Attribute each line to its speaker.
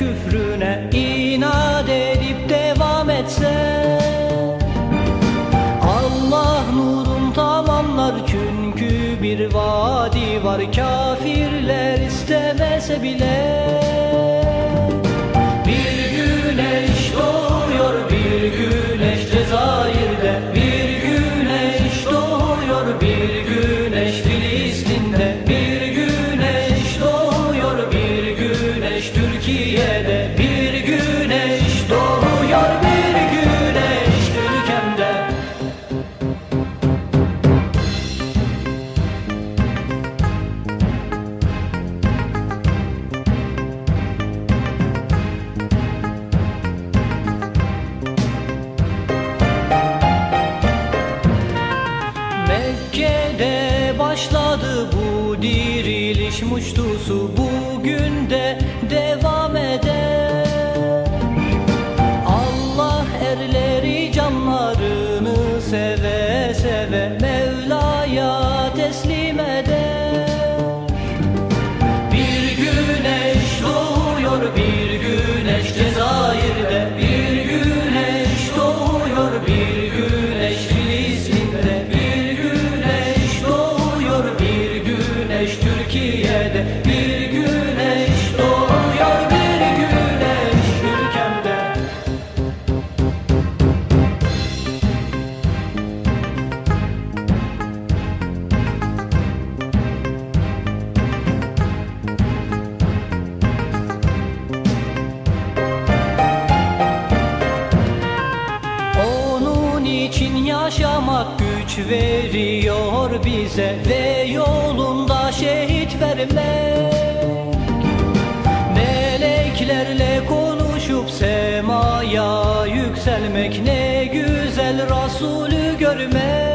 Speaker 1: küfrüne inat edip devam etse Allah nurun tamamlar çünkü bir vadi var kafirler istemese bile Mekke'de başladı bu diriliş muştusu. Bugün de için yaşamak güç veriyor bize Ve yolunda şehit vermek. Meleklerle konuşup semaya yükselmek Ne güzel Resulü görmek